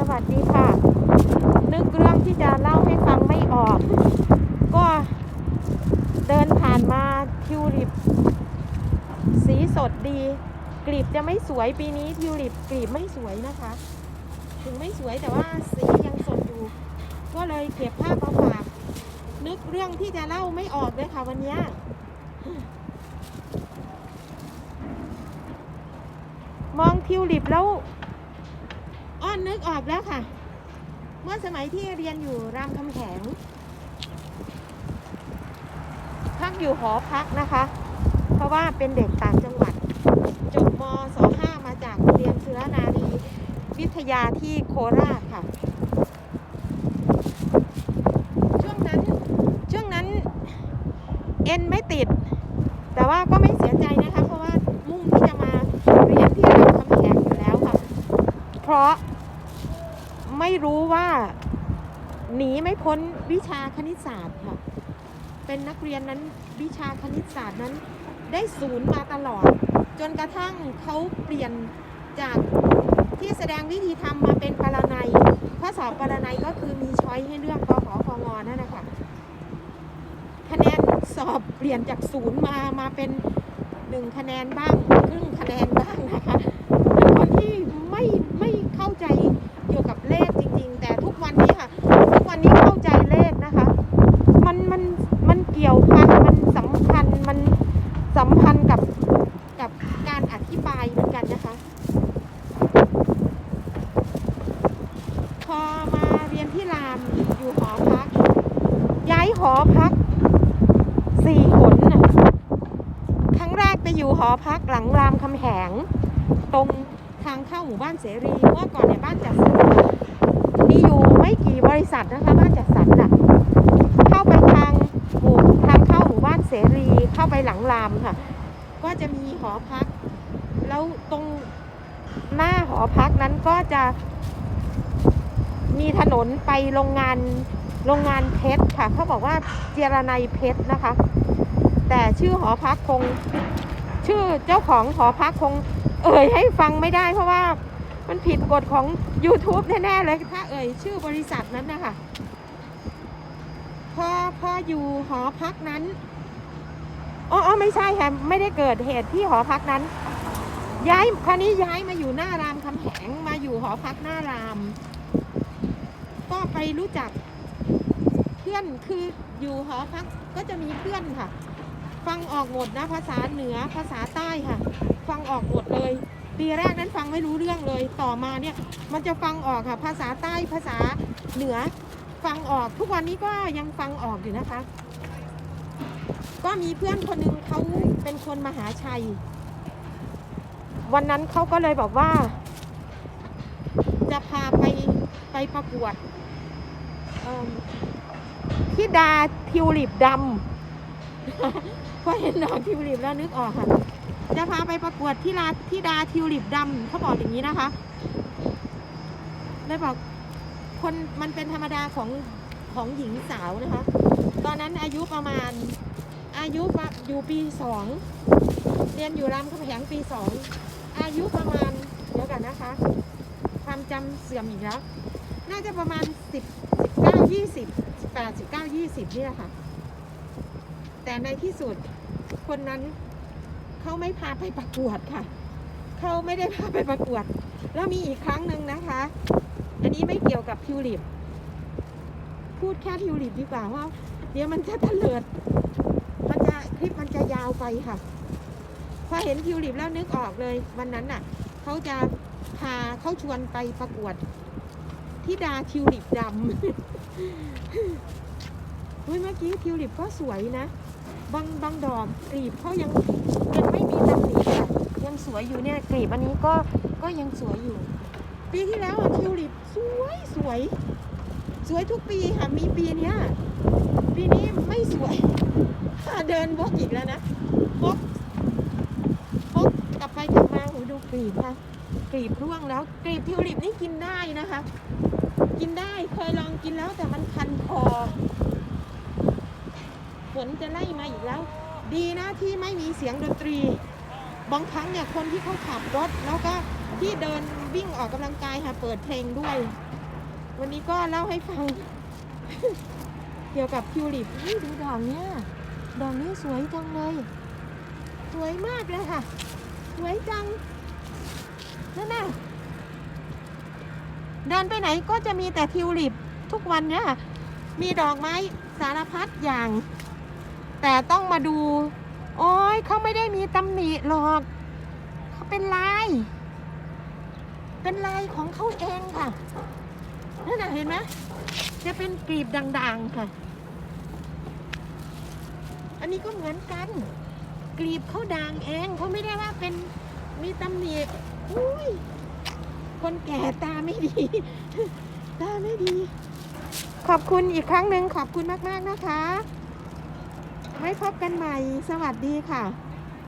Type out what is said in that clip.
สวัสดีค่ะ นึกเรื่องที่จะเล่าให้ฟังไม่ออก ก็เดินผ่านมาทิวลิป สีสดดี กลีบจะไม่สวยปีนี้ทิวลิปกลีบไม่สวยนะคะ ถึงไม่สวยแต่ว่าสียังสดอยู่ ก็เลยเก็บภาพมาฝากนึกเรื่องที่จะเล่าไม่ออกเลยค่ะวันนี้มองทิวลิปแล้ว นนึกออกแล้วค่ะ เมื่อสมัยที่เรียนอยู่รามคำแหงพักอยู่หอพักนะคะ เพราะว่าเป็นเด็กต่างจังหวัด จบมศ5มาจากโรงเรียนสุรนารีวิทยาที่โคราชค่ะ ช่วงนั้นช่วงนั้นเอ็นไม่ติด แต่ว่าก็ไม่เสียใจนะคะ เพราะว่ามุ่งที่จะมาเรียนที่รามคำแหงอยู่แล้วค่ะ เพราะ ไม่รู้ว่าหนีไม่พ้นวิชาคณิตศาสตร์ค่ะ เป็นนักเรียนนั้นวิชาคณิตศาสตร์นั้น ได้ศูนย์มาตลอด จนกระทั่งเขาเปลี่ยนจากที่แสดงวิธีทำมาเป็นปรนัยข้อสอบปรนัยก็คือมีช้อยให้เลือกกขอคงนั่นนะคะคะแนนสอบเปลี่ยนจากศูนย์มามาเป็นหนึ่งคะแนนบ้างครึ่งคะแนนบ้างนะคะเป็นคนที่ไม่ไม่เข้าใจเกี่ยวกับเลขจริง ๆ แต่ทุกวันนี้ค่ะ ทุกวันนี้เข้าใจเลขนะคะ มันมันมันเกี่ยวพันมันสัมพันธ์มันสัมพันธ์กับกับการอธิบายเหมือนกันนะคะ พอมาเรียนที่รามอยู่หอพัก ย้ายหอ พักสี่หนน่ะครั้งแรกไปอยู่หอพักหลังรามคำแหง ตรงทางเข้าหมู่บ้านเสรีเมื่อก่อนในยบ้านจัดสรรมีอยู่ไม่กี่บริษัทนะคะบ้านจัดสรรน่ะเข้าไปทางหมู่ทางเข้าหมู่บ้านเสรีเข้าไปหลังรามค่ะ ก็จะมีหอพัก แล้วตรงหน้าหอพักนั้นก็จะมีถนนไปโรงงาน โรงงานเพชรค่ะเขาบอกว่าเจรไนยเพชรนะคะ แต่ชื่อหอพักคง ชื่อเจ้าของหอพักคง เอ่ยให้ฟังไม่ได้ เพราะว่ามันผิดกฎของ YouTube แน่ๆเลยถ้าเอ่ยชื่อบริษัทนั้นนะคะพอพออยู่หอพักนั้นอ๋อไม่ใช่ค่ะไม่ได้เกิดเหตุที่หอพักนั้น ย้ายคราวนี้ย้ายมาอยู่หน้ารามคำแหงมาอยู่หอพักหน้าราม ก็ไปรู้จัก พื่อนคืออยู่หอพักก็จะมีเพื่อนค่ะ ฟังออกหมดนะ ภาษาเหนือภาษาใต้ค่ะ ฟังออกหมดเลยปีแรกนั้นฟังไม่รู้เรื่องเลย ต่อมาเนี่ยมันจะฟังออกค่ะ ภาษาใต้ภาษาเหนือ ฟังออกทุกวันนี้ก็ยังฟังออกอยู่นะคะ ก็มีเพื่อนคนหนึ่งเขาเป็นคนมหาชัย วันนั้นเขาก็เลยบอกว่า จะพาไปไปประกวด ที่ดาทิวลิปดำพอเห็นดอกทิวลิปแล้วนึกออกค่ะ จะพาไปประกวดที่ลาที่ดาทิวลิปดำเขาบอกอย่างนี้นะคะเลยบอกคนมันเป็นธรรมดาของของหญิงสาวนะคะ ตอนนั้นอายุประมาณอายุปะอยู่ปีสองเรียนอยู่รามคำแหงปีสองอายุประมาณเดี๋ยวกันนะคะ ความจำเสื่อมอีกแล้ว น่าจะประมาณสิบสิบเก้ายี่สิบ แปดสิบเก้ายี่สิบนี่แหละค่ะ แต่ในที่สุดคนนั้นเขาไม่พาไปประกวดค่ะเขาไม่ได้พาไปประกวด แล้วมีอีกครั้งหนึ่งนะคะ อันนี้ไม่เกี่ยวกับทิวลิป พูดแค่ทิวลิปดีกว่าว่า เดี๋ยวมันจะเถลิด มันจะคลิปมันจะยาวไปค่ะ พอเห็นทิวลิปแล้วนึกออกเลย วันนั้นน่ะเขาจะพาเขาชวนไปประกวด ที่ดาทิวลิปดำเฮ้ยเมื่อกี้ทิวลิปก็สวยนะ บางบางดอกกลีบเขายังยังไม่มีตำหนิค่ะยังสวยอยู่เนี่ยกลีบอันนี้ก็ก็ยังสวยอยู่ ปีที่แล้วอะทิวลิปสวยสวย สวยทุกปีค่ะมีปีเนี้ยปีนี้ไม่สวยเดินบกอีกแล้วนะบกบกกลับไปกลับมาโหดูกลีบค่ะกลีบร่วงแล้วกลีบทิวลิปนี่กินได้นะคะ กินได้เคยลองกินแล้วแต่มันคันคอฝนจะไล่มาอีกแล้ว ดีนะที่ไม่มีเสียงดนตรี บางครั้งเนี่ยคนที่เขาขับรถแล้วก็ที่เดินวิ่งออกกำลังกายค่ะเปิดเพลงด้วย วันนี้ก็เล่าให้ฟัง เกี่ยวกับทิวลิปนี่ดูดอกเนี้ยดอกนี้สวยจังเลย สวยมากเลยค่ะ สวยจังนั่นน่ะ เดินไปไหนก็จะมีแต่ทิวลิปทุกวันเนี่ยค่ะมีดอกไม้สารพัดอย่าง แต่ต้องมาดู โอ้ยเขาไม่ได้มีตำหนิหรอกเขาเป็นลาย เป็นลายของเขาเองค่ะนั่นนะเห็นไหมจะเป็นกลีบด่างๆค่ะ อันนี้ก็เหมือนกัน กลีบเขาด่างเองเขาไม่ได้ว่าเป็นมีตำหนิอุ้ย คนแก่ตาไม่ดี ตาไม่ดี ขอบคุณอีกครั้งหนึ่งขอบคุณมาก ๆ นะคะ ไว้พบกันใหม่ สวัสดีค่ะ